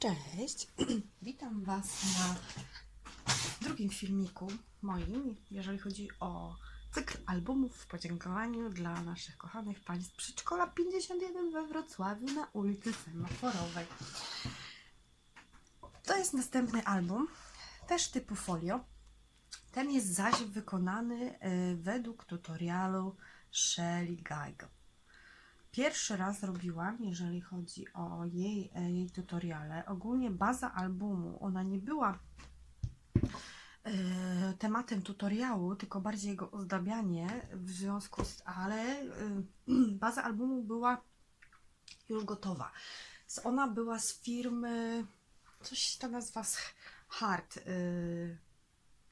Cześć, witam Was na drugim filmiku moim, jeżeli chodzi o cykl albumów w podziękowaniu dla naszych kochanych pań z przedszkola 51 we Wrocławiu na ulicy Semaforowej. To jest następny album, też typu folio. Ten jest zaś wykonany y, według tutorialu Shelly Geiger. Pierwszy raz robiłam, jeżeli chodzi o jej, e, jej tutoriale. Ogólnie baza albumu, ona nie była e, tematem tutoriału, tylko bardziej jego ozdabianie, w związku z, ale e, baza albumu była już gotowa. Ona była z firmy, coś ta nazwa Hard, e,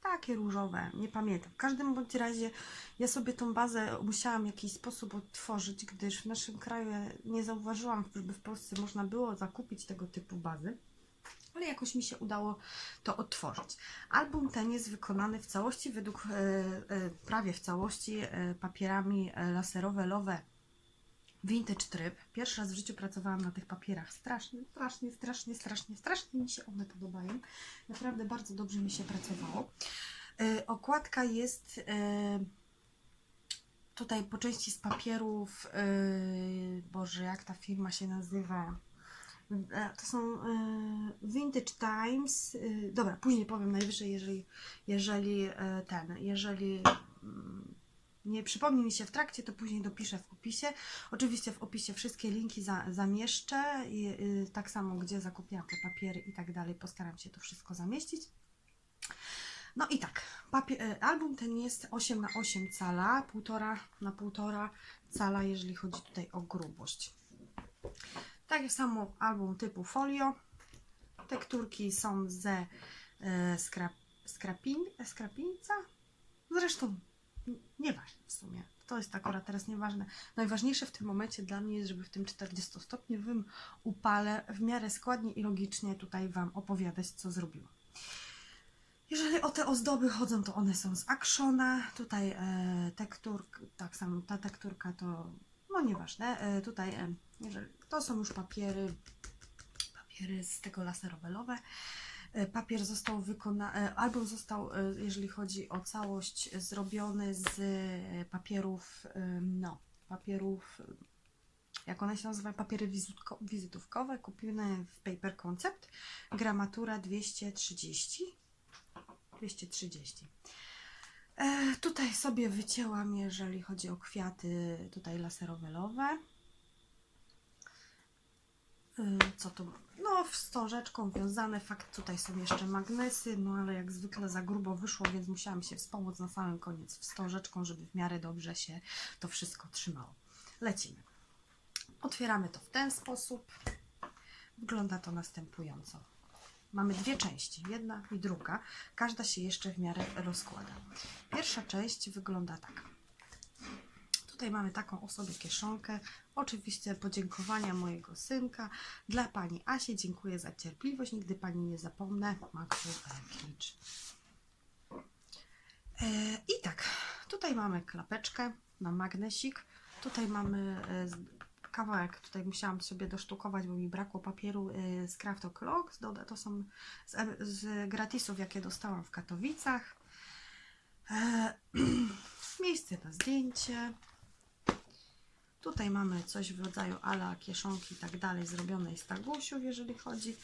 takie różowe, nie pamiętam. W każdym bądź razie ja sobie tą bazę musiałam w jakiś sposób odtworzyć, gdyż w naszym kraju nie zauważyłam, żeby w Polsce można było zakupić tego typu bazy. Ale jakoś mi się udało to odtworzyć. Album ten jest wykonany w całości, według e, e, prawie w całości e, papierami e, laserowe-lowe Vintage Trip. Pierwszy raz w życiu pracowałam na tych papierach. Strasznie, strasznie, strasznie, strasznie, strasznie mi się one podobają. Naprawdę bardzo dobrze mi się pracowało. E, okładka jest e, tutaj po części z papierów. E, Boże, jak ta firma się nazywa? To są Vintage Times. Dobra, później powiem najwyżej, jeżeli, jeżeli ten, jeżeli mm, nie przypomni mi się w trakcie, to później dopiszę w opisie. Oczywiście w opisie wszystkie linki za, zamieszczę, i, y, tak samo gdzie zakupiłam te papiery i tak dalej. Postaram się to wszystko zamieścić. No i tak, papie- e, album ten jest 8 na 8 cala, 1,5 na 1,5 cala, jeżeli chodzi tutaj o grubość. Tak samo album typu folio. Tekturki są ze e, skrap, skrapin, skrapińca. Zresztą nieważne w sumie. To jest akurat teraz nieważne. Najważniejsze w tym momencie dla mnie jest, żeby w tym 40-stopniowym upale w miarę składnie i logicznie tutaj Wam opowiadać, co zrobiłam. Jeżeli o te ozdoby chodzą, to one są z Actiona. Tutaj e, tak samo ta tekturka to, no nieważne. E, tutaj, e, jeżeli, to są już papiery, papiery z tego laserowelowe. E, Papier został wykonany, album został, e, jeżeli chodzi o całość, e, zrobiony z e, papierów, e, no, papierów, e, jak one się nazywają, papiery wizytówkowe, kupione w Paper Concept, gramatura 230. 230. E, tutaj sobie wycięłam, jeżeli chodzi o kwiaty, tutaj laserowelowe. E, co tu? No, wstążeczką wiązane. Fakt, tutaj są jeszcze magnesy, no ale jak zwykle za grubo wyszło, więc musiałam się wspomóc na samym koniec wstążeczką, żeby w miarę dobrze się to wszystko trzymało. Lecimy. Otwieramy to w ten sposób. Wygląda to następująco. Mamy dwie części, jedna i druga. Każda się jeszcze w miarę rozkłada. Pierwsza część wygląda tak. Tutaj mamy taką osobę kieszonkę. Oczywiście podziękowania mojego synka dla pani Asi. Dziękuję za cierpliwość. Nigdy pani nie zapomnę. Maxu Erkicz. E, I tak, tutaj mamy klapeczkę na magnesik. Tutaj mamy e, kawałek, tutaj musiałam sobie dosztukować, bo mi brakło papieru e, z Craft O'Clock. To są z, gratisów, jakie dostałam w Katowicach. Miejsce na zdjęcie. Tutaj mamy coś w rodzaju ala kieszonki i tak dalej, zrobionej z tagusiów, jeżeli chodzi.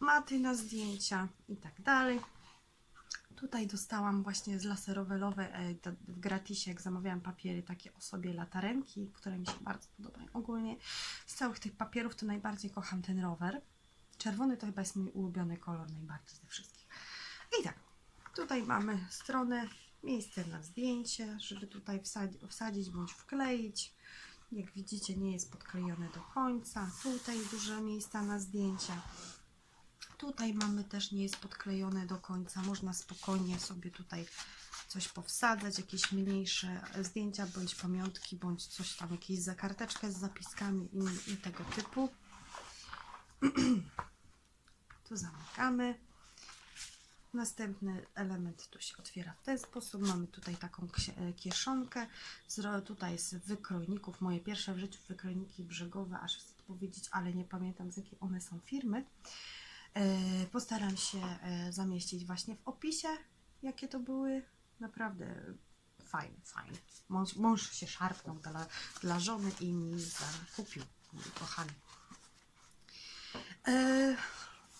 Maty na zdjęcia i tak dalej. Tutaj dostałam właśnie z laserowelowe e, w gratisie, jak zamawiałam papiery, takie osobie latarenki, które mi się bardzo podobają. Ogólnie z całych tych papierów to najbardziej kocham ten rower. Czerwony to chyba jest mój ulubiony kolor najbardziej ze wszystkich. I tak, tutaj mamy stronę, miejsce na zdjęcie, żeby tutaj wsadzić, bądź wkleić. Jak widzicie, nie jest podklejone do końca. Tutaj duże miejsca na zdjęcia. Tutaj mamy też nie jest podklejone do końca. Można spokojnie sobie tutaj coś powsadzać, jakieś mniejsze zdjęcia, bądź pamiątki, bądź coś tam, jakieś za karteczkę z zapiskami i, i tego typu. tu zamykamy. Następny element tu się otwiera w ten sposób. Mamy tutaj taką e, kieszonkę. Tutaj z wykrojników, moje pierwsze w życiu wykrojniki brzegowe, aż wstyd powiedzieć, ale nie pamiętam z jakiej one są firmy. E, Postaram się e, zamieścić właśnie w opisie, jakie to były. Naprawdę fajne, fajne. Mąż, mąż się szarpnął dla, dla żony i mi zakupił, mój kochany.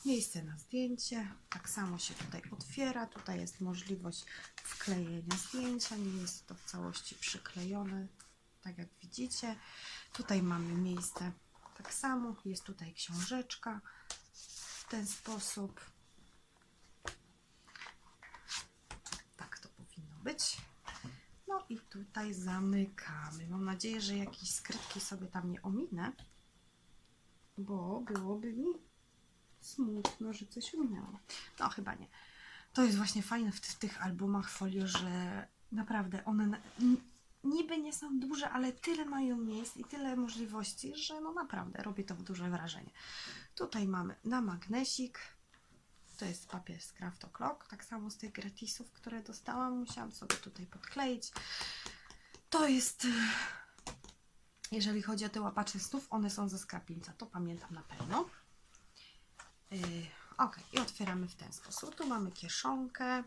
Miejsce na zdjęcie. Tak samo się tutaj otwiera. Tutaj jest możliwość wklejenia zdjęcia. Nie jest to w całości przyklejone, tak jak widzicie. Tutaj mamy miejsce tak samo. Jest tutaj książeczka w ten sposób. Tak to powinno być. No i tutaj zamykamy. Mam nadzieję, że jakieś skrytki sobie tam nie ominę, bo byłoby mi smutno, że coś minęło. No chyba nie. To jest właśnie fajne w, w tych albumach folio, że naprawdę one na, niby nie są duże, ale tyle mają miejsc i tyle możliwości, że no naprawdę robi to duże wrażenie. Tutaj mamy na magnesik. To jest papier z Craft O'Clock, tak samo z tych gratisów, które dostałam. Musiałam sobie tutaj podkleić. To jest, jeżeli chodzi o te łapacze snów, one są ze skrapinca, to pamiętam na pewno. Yy, ok, i otwieramy w ten sposób. Tu mamy kieszonkę.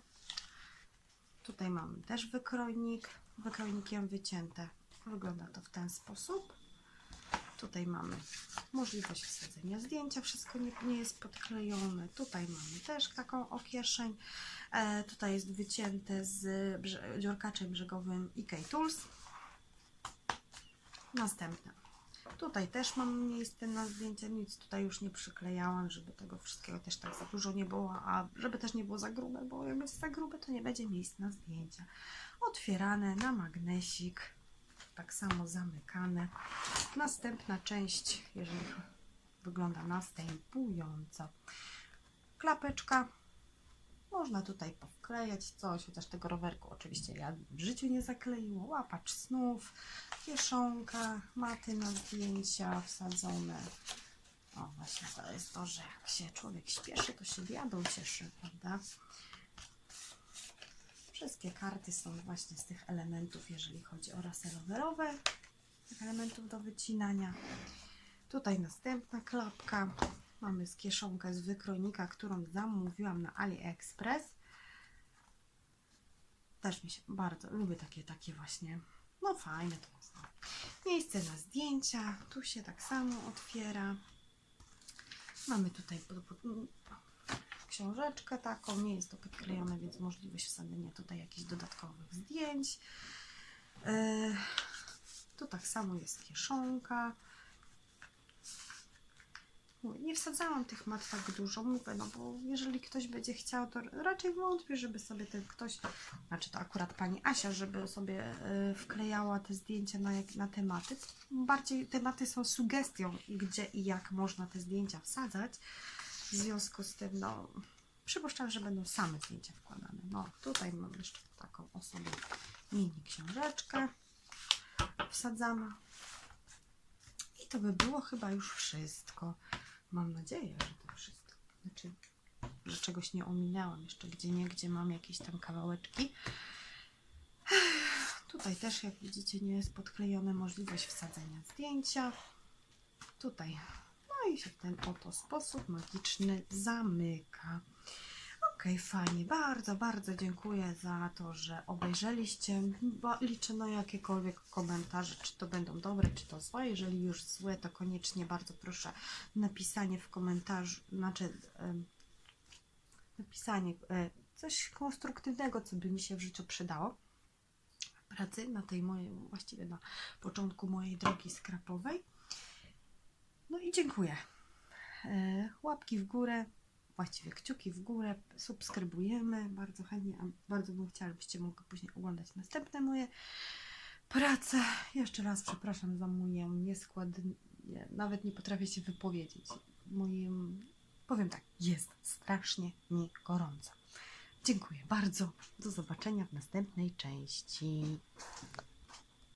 Tutaj mamy też wykrojnik, wykrojnikiem wycięte. Wygląda to w ten sposób. Tutaj mamy możliwość wsadzenia zdjęcia, wszystko nie, nie jest podklejone. Tutaj mamy też taką okieszeń. E, tutaj jest wycięte z brze- dziurkaczem brzegowym IK Tools. Następne. Tutaj też mam miejsce na zdjęcie, nic tutaj już nie przyklejałam, żeby tego wszystkiego też tak za dużo nie było, a żeby też nie było za grube, bo jak jest za grube, to nie będzie miejsc na zdjęcia. Otwierane na magnesik, tak samo zamykane. Następna część, jeżeli wygląda następująco. Klapeczka. Można tutaj powklejać coś, chociaż tego rowerku oczywiście ja w życiu nie zakleiło. Łapacz snów, kieszonka, maty na zdjęcia wsadzone. O, właśnie to jest to, że jak się człowiek śpieszy, to się diabeł cieszy, prawda? Wszystkie karty są właśnie z tych elementów, jeżeli chodzi o rasy rowerowe, elementów do wycinania. Tutaj następna klapka. Mamy z kieszonkę z wykrojnika, którą zamówiłam na AliExpress. Też mi się bardzo lubię takie, takie właśnie, no fajne to jest. no. Miejsce na zdjęcia, tu się tak samo otwiera. Mamy tutaj mm, książeczkę taką, nie jest to podklejone, więc możliwość wsadzenia tutaj jakichś dodatkowych zdjęć. Yy, tu tak samo jest kieszonka. Mówię, Nie wsadzałam tych mat tak dużo, mówię, no bo jeżeli ktoś będzie chciał, to raczej wątpię, żeby sobie ten ktoś, znaczy to akurat pani Asia, żeby sobie y, wklejała te zdjęcia na, na tematy. Bardziej tematy są sugestią, gdzie i jak można te zdjęcia wsadzać. W związku z tym, no, przypuszczam, że będą same zdjęcia wkładane. No, tutaj mam jeszcze taką osobę mini książeczkę. Wsadzamy. I to by było chyba już wszystko. Mam nadzieję, że to wszystko. Znaczy, że czegoś nie ominęłam. Jeszcze gdzie nie, gdzie mam jakieś tam kawałeczki. Tutaj też, jak widzicie, nie jest podklejona możliwość wsadzenia zdjęcia. Tutaj. No i się w ten oto sposób magiczny zamyka. Ok, fajnie. Bardzo, bardzo dziękuję za to, że obejrzeliście. Liczę na jakiekolwiek komentarze, czy to będą dobre, czy to złe. Jeżeli już złe, to koniecznie bardzo proszę napisanie w komentarzu, znaczy napisanie e, coś konstruktywnego, co by mi się w życiu przydało. Pracy na tej mojej, właściwie na początku mojej drogi skrapowej. No i dziękuję. E, Łapki w górę, właściwie kciuki w górę, subskrybujemy bardzo chętnie, a bardzo bym chciała, żebyście mogli później oglądać następne moje prace. Jeszcze raz przepraszam za moją nieskład, nie, nawet nie potrafię się wypowiedzieć. Moim, powiem tak, jest strasznie mi gorąco. Dziękuję bardzo. Do zobaczenia w następnej części.